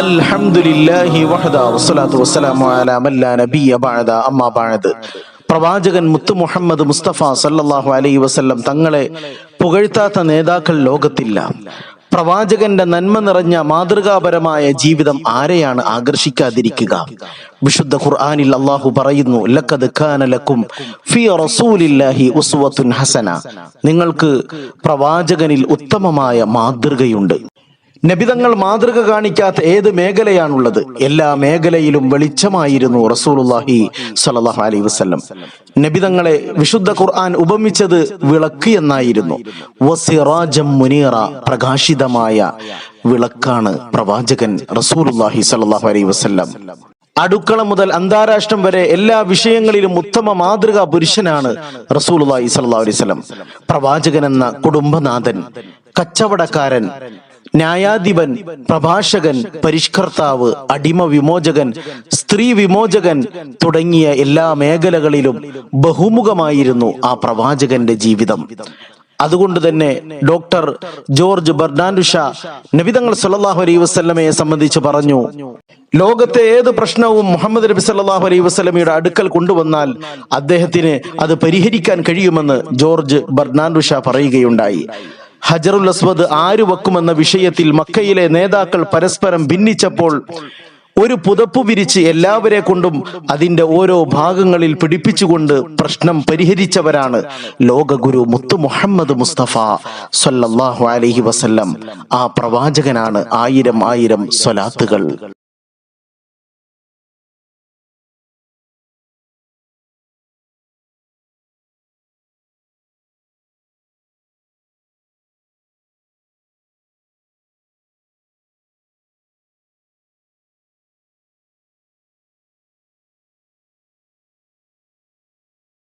അൽഹംദുലില്ലാഹി വസ്സലാമു അലാ ബഅദ അമ്മാ പ്രവാചകൻ മുത്തു മുഹമ്മദ് മുസ്തഫ സല്ലല്ലാഹു അലൈഹി വസല്ലം തങ്ങളെ പുകഴ്ത്താത്ത നേതാക്കൾ ലോകത്തില്ല. പ്രവാചകന്റെ നന്മ നിറഞ്ഞ മാതൃകാപരമായ ജീവിതം ആരെയാണ് ആകർഷിക്കാതിരിക്കുക? വിശുദ്ധ ഖുർആാനിൽ അള്ളാഹു പറയുന്നു ലക്കത് ലക്കും ഫീ റസൂലില്ലാഹി ഉസ്വത്തുൻ ഹസന. നിങ്ങൾക്ക് പ്രവാചകനിൽ ഉത്തമമായ മാതൃകയുണ്ട്. നബിതങ്ങൾ മാതൃക കാണിക്കാത്ത ഏത് മേഖലയാണുള്ളത്? എല്ലാ മേഖലയിലും വെളിച്ചമായിരുന്നു റസൂലുള്ളാഹി സ്വല്ലല്ലാഹു അലൈഹി വസല്ലം. നബിതങ്ങളെ വിശുദ്ധ ഖുർആൻ ഉപമിച്ചത് വിളക്ക് എന്നായിരുന്നു. മുനീറ പ്രകാശിതമായ വിളക്കാണ് പ്രവാചകൻ റസൂലുള്ളാഹി സ്വല്ലല്ലാഹു അലൈഹി വസല്ലം. അടുക്കള മുതൽ അന്താരാഷ്ട്രം വരെ എല്ലാ വിഷയങ്ങളിലും ഉത്തമ മാതൃകാ പുരുഷനാണ് റസൂലുള്ളാഹി സല്ലാ അലൈഹി വസല്ലം. പ്രവാചകൻ എന്ന കുടുംബനാഥൻ കച്ചവടക്കാരൻ ന്യായാധിപൻ പ്രഭാഷകൻ പരിഷ്കർത്താവ് അടിമ വിമോചകൻ സ്ത്രീ വിമോചകൻ തുടങ്ങിയ എല്ലാ മേഖലകളിലും ബഹുമുഖമായിരുന്നു ആ പ്രവാചകന്റെ ജീവിതം. അതുകൊണ്ട് തന്നെ ഡോക്ടർ ജോർജ് ബർണാൻഡുഷ നബിതങ്ങൾ സല്ലാഹു അലൈ വസ്ലമയെ സംബന്ധിച്ച് പറഞ്ഞു ലോകത്തെ ഏത് പ്രശ്നവും മുഹമ്മദ് നബി സല്ലാഹു അലൈ വസല്ലമയുടെ അടുക്കൽ കൊണ്ടുവന്നാൽ അദ്ദേഹത്തിന് അത് പരിഹരിക്കാൻ കഴിയുമെന്ന് ജോർജ് ബർണാൻഡുഷ പറയുകയുണ്ടായി. ഹജറുൽ അസ്വദ് ആര് വെക്കുമെന്ന വിഷയത്തിൽ മക്കയിലെ നേതാക്കൾ പരസ്പരം ഭിന്നിച്ചപ്പോൾ ഒരു പുതപ്പ് വിരിച്ച് എല്ലാവരെ കൊണ്ടും അതിന്റെ ഓരോ ഭാഗങ്ങളിൽ പിടിപ്പിച്ചുകൊണ്ട് പ്രശ്നം പരിഹരിച്ചവരാണ് ലോകഗുരു മുത്തു മുഹമ്മദ് മുസ്തഫ സല്ലല്ലാഹു അലൈഹി വസല്ലം. ആ പ്രവാചകനാണ് ആയിരം ആയിരം സ്വലാത്തുകൾ.